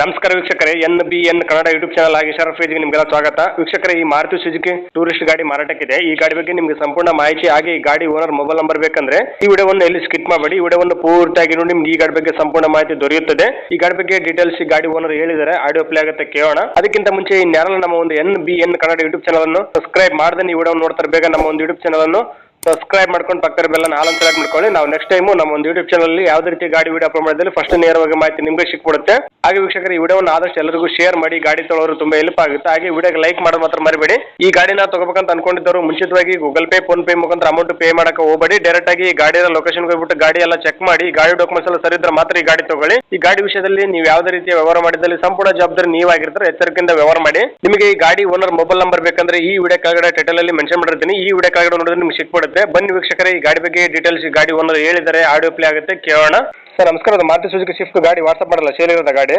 ನಮಸ್ಕಾರ ವೀಕ್ಷಕರೇ, N B N Kannada YouTube channel ಆಗಿ ಶರಫ್ ಪೇಜ್ಗೆ ನಿಮಗೆಲ್ಲ ಸ್ವಾಗತ. ವೀಕ್ಷಕರೇ, ಈ ಮಾರುತಿ ಸುಜುಕಿ ಟೂರಿಸ್ಟ್ ಗಾಡಿ ಮಾರಾಟಕ್ಕಿದೆ. ಈ ಗಾಡಿ ಬಗ್ಗೆ ನಿಮಗೆ ಸಂಪೂರ್ಣ ಮಾಹಿತಿ, ಹಾಗೆ ಈ ಗಾಡಿ ಓನರ್ ಮೊಬೈಲ್ ನಂಬರ್ ಬೇಕಂದ್ರೆ ಈ ವಿಡಿಯೋವನ್ನು ಎಲ್ಲಿ ಸ್ಕಿಪ್ ಮಾಡಬೇಡಿ ಈ ವಿಡಿಯೋವನ್ನು ಪೂರ್ತಿಯಾಗಿ ನೋಡಿ, ನಿಮ್ಗೆ ಈ ಗಾಡಿ ಬಗ್ಗೆ ಸಂಪೂರ್ಣ ಮಾಹಿತಿ ದೊರೆಯುತ್ತದೆ. ಈ ಗಾಡಿ ಬಗ್ಗೆ ಡೀಟೇಲ್ಸ್ ಈ ಗಾಡಿ ಓನರ್ ಹೇಳಿದರೆ ಆಡಿಯೋ ಪ್ಲೇ ಆಗುತ್ತೆ, ಕೇಳೋಣ. ಅದಕ್ಕಿಂತ ಮುಂಚೆ ಇನ್ಯಾರಲ್ಲ ನಮ್ಮ ಒಂದು N B N Kannada YouTube channel ಅನ್ನು ಸಬ್ಸ್ಕ್ರೈಬ್ ಮಾಡದೆ ಈ ವಿಡಿಯೋ ನೋಡ್ತಾರೆ, ಬೇಗ ನಮ್ಮ ಒಂದು ಯೂಟ್ಯೂಬ್ ಚಾನಲ್ ಅನ್ನು ಸಬ್ಸ್ಕ್ರೈಬ್ ಮಾಡ್ಕೊಂಡು ಪಕ್ಕದ ಬೆಲ್ಲ ನಾಲ್ಕು ಸೆಲೆಕ್ಟ್ ಮಾಡ್ಕೊಳ್ಳಿ. ನಾವು ನೆಕ್ಸ್ಟ್ ಟೈಮು ನಮ್ಮ ಒಂದು ಯೂಟ್ಯೂಬ್ ಚಾನಲ್ ಯಾವುದೇ ರೀತಿ ಗಾಡಿ ವಿಡಿಯೋ ಅಪ್ಲೋಡ್ ಮಾಡಿದ್ರೆ ಫಸ್ಟ್ ನೇರವಾಗಿ ಮಾಹಿತಿ ನಿಮಗೆ ಸಿಕ್ಬಿಡುತ್ತೆ. ಹಾಗೆ ವೀಕ್ಷಕರು, ಈ ವಿಡಿಯೋವನ್ನು ಆದಷ್ಟು ಎಲ್ಲರಿಗೂ ಶೇರ್ ಮಾಡಿ, ಗಾಡಿ ತೊಳೋರು ತುಂಬಾ ಹೆಲ್ಪ್ ಆಗುತ್ತೆ. ಹಾಗೆ ವಿಡಿಯೋಗೆ ಲೈಕ್ ಮಾಡೋದು ಮಾತ್ರ ಮರಿಬೇಡಿ. ಈ ಗಾಡಿನ ತಗೋಬೇಕಂತ ಅನ್ಕೊಂಡಿದ್ದವರು ಮುಂಚಿತವಾಗಿ ಗೂಗಲ್ ಪೇ ಫೋನ್ ಪೇ ಮುಖಾಂತರ ಅಮೌಂಟ್ ಪೇ ಮಾಡಕ್ಕೆ ಹೋಗಬೇಡಿ. ಡೈರೆಕ್ಟ್ ಆಗಿ ಗಾಡಿಯ ಲೊಕೇಶನ್ ಹೋಗ್ಬಿಟ್ಟು ಗಾಡಿ ಎಲ್ಲ ಚೆಕ್ ಮಾಡಿ ಗಾಡಿ ಡಾಕ್ಯುಮೆಂಟ್ಸ್ ಎಲ್ಲ ಸರಿ ಮಾತ್ರ ಈ ಗಾಡಿ ತಗೊಳ್ಳಿ. ಈ ಗಾಡಿ ವಿಷಯದಲ್ಲಿ ನೀವು ಯಾವುದೇ ರೀತಿಯ ವ್ಯವಹಾರ ಮಾಡಿದಲ್ಲಿ ಸಂಪೂರ್ಣ ಜವಾಬ್ದಾರಿ ನೀವಾಗಿರ್ತಾರೆ. ಎಚ್ಚರಿಕೆಯಿಂದ ವ್ಯವಹಾರ ಮಾಡಿ. ನಿಮಗೆ ಈ ಗಾಡಿ ಓನರ್ ಮೊಬೈಲ್ ನಂಬರ್ ಬೇಕಂದ್ರೆ ಈ ವಿಡಿಯೋ ಕೆಳಗಡೆ ಟೈಟಲ್ ಅಲ್ಲಿ ಮೆನ್ಷನ್ ಮಾಡಿರ್ತೀನಿ. ಈ ವಿಡಿಯೋ ಕೆಳಗಡೆ ನೋಡಿದ್ರೆ ನಿಮ್ಗೆ ಸಿಕ್ಬಿಡುತ್ತೆ. ಬನ್ನಿ ವೀಕ್ಷಕರೇ ಈ ಗಾಡಿ ಬಗ್ಗೆ ಡೀಟೇಲ್ಸ್ ಈ ಗಾಡಿ ಓನರ್ ಹೇಳಿದ್ದಾರೆ ಆಡಿಯೋ ಪ್ಲೇ ಆಗುತ್ತೆ ಕೇಳೋಣ. ಸರ್ ನಮಸ್ಕಾರ ಅದು ಮಾರುತಿ ಸುಜುಕಿ ಶಿಫ್ಟ್ ಗಾಡಿ ವಾಟ್ಸಪ್ ಮಾಡಲ್ಲ ಸೇಲ್ ಇರೋದ ಗಾಡಿ?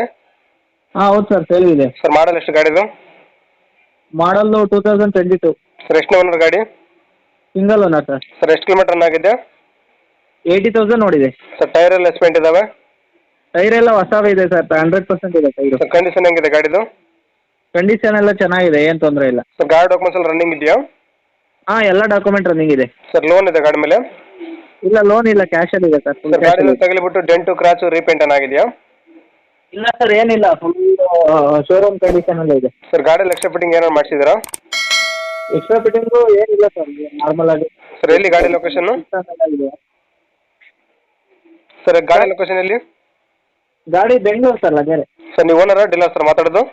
ಹಾಂ ಹೌದು ಸರ್ ಸೇಲ್ ಇದೆ. ಸರ್ ಮಾಡಲ್ ಎಷ್ಟು ಗಾಡಿದು model two thousand twenty two sir ಎಷ್ಟು ಓನರ್ ಗಾಡಿ? ಸಿಂಗಲ್ ಓನರ್ ಸರ್ ಸರ್ ಎಷ್ಟು ಕಿಲೋಮೀಟರ್ ಆಗಿದೆ? ಏಯ್ಟಿ ತೌಸಂಡ್ ನೋಡಿದೆ. ಸರ್ ಟೈರ್ ಎಲ್ಲ ಎಸ್ಪೆಂಟ್ ಇದಾವೆ? ಟೈರ್ ಎಲ್ಲ ಹೊಸವೇ ಇದೆ ಸರ್ ಹಂಡ್ರೆಡ್ ಪರ್ಸೆಂಟ್ ಇದೆ ಟೈರು ಸರ್ ಕಂಡೀಷನ್ ಹೆಂಗಿದೆ ಗಾಡಿದು? ಕಂಡೀಷನ್ ಎಲ್ಲ ಚೆನ್ನಾಗಿದೆ ಏನು ತೊಂದರೆ ಇಲ್ಲ. ಸರ್ ಗಾಡಿ ಡಾಕ್ಯುಮೆಂಟ್ಸ್ ಎಲ್ಲ ರನ್ನಿಂಗ್ ಇದೆಯಾ? ಹಾಂ ಎಲ್ಲ ಡಾಕ್ಯುಮೆಂಟ್ ರನ್ನಿಂಗ್ ಇದೆ. ಸರ್ ಲೋನ್ ಇದೆ ಗಾಡಿ ಮೇಲೆ? ಇಲ್ಲ ಲೋನ್ ಇಲ್ಲ ಕ್ಯಾಶ್ ಅಲ್ಲಿ ಇದೆ ಸರ್ ಸರ್ ಗಾಡಿ ತಗಲಿಬಿಟ್ಟು ಡೆಂಟು ಕ್ರಾಚು ರೀಪೇಂಟ್ ಆಗಿದೆಯಾ? ಇಲ್ಲ ಸರ್ ಏನಿಲ್ಲ. ಫುಲ್ ಶೋರೂಮ್ ಕಂಡೀಷನಲ್ಲೇ ಇದೆ. ಸರ್ ಗಾಡಿ ಎಕ್ಸ್ಟ್ರಾ ಫಿಟ್ಟಿಂಗ್ ಏನಾರು ಮಾಡಿಸಿದ್ರಾ ಎಕ್ಸ್ಟ್ರಾ ಫಿಟ್ಟಿಂಗು ಏನಿಲ್ಲ ಸರ್ ನಾರ್ಮಲ್ ಆಗಿ ಸರ್ ಎಲ್ಲಿ ಗಾಡಿ ಲೊಕೇಶನ್ ಇದೆ. ಸರ್ ಗಾಡಿ ಲೊಕೇಶನ್ ಎಲ್ಲಿ? ಗಾಡಿ ಬೆಂಗಳೂರು ಸರ್ ಲಗೇರೆ. ಸರ್ ನೀವು ಓನರ್ ಡೀಲರ್ ಸರ್ ಮಾತಾಡೋದು?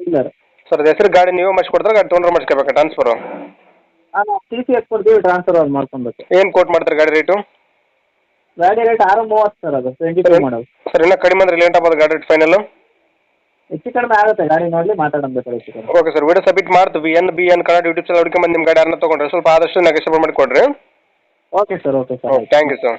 ಡೀಲರ್ ಸರ್ ಹೆಸರು ಗಾಡಿ ನೀವು ಮಾಡಿಸ್ಕೊಡ್ತಾರೆ? ಗಾಡಿ ತೊಗೊಂಡ್ರೆ ಮಾಡಿಸ್ಕೋಬೇಕಾ? ಟ್ರಾನ್ಸ್ಫರು ಹಾಂ ಟಿ ಸಿ ಎಸ್ ಕೊಡ್ತೀವಿ ಟ್ರಾನ್ಸ್ಫರ್ ಅದು ಮಾಡ್ಕೊಬೇಕು ಏನು ಕೋಟ್ ಮಾಡ್ತಾರೆ ಗಾಡಿ ರೇಟು ಗಾಡಿ ರೇಟ್ ಆರು ಮೂವತ್ತು ಸರ್ ಅದು ಟ್ವೆಂಟಿ ಟೂ ಮಾಡೋದು ಸರ್ ಇನ್ನೂ ಕಡಿಮೆ ಅಂದ್ರೆ ಲೇಟ್ ಆಗ್ಬೋದು ಗಾಡಿ ರೇಟ್ ಫೈನಲ್ ಹೆಚ್ಚು ಕಡಿಮೆ ಆಗುತ್ತೆ ಗಾಡಿ ನೋಡಲಿ ಮಾತಾಡೋಣ ಬೇಕಾದ್ರೆ ಹೆಚ್ಚು ಕಡಿಮೆ. ಓಕೆ ಸರ್ ವಿಡಿಯೋ ಸಬ್ಮಿಟ್ ಮಾಡ್ತೀವಿ. N B N Kannada YouTube channel ಹುಡುಕಿ ನಿಮ್ಮ ಗಾಡಿ ಯಾರನ್ನ ತೊಗೊಂಡ್ರೆ ಸ್ವಲ್ಪ ಆದಷ್ಟು ನೆಗೆಸಬಲ್ ಮಾಡಿಕೊಡ್ರಿ. Okay sir okay sir thank you sir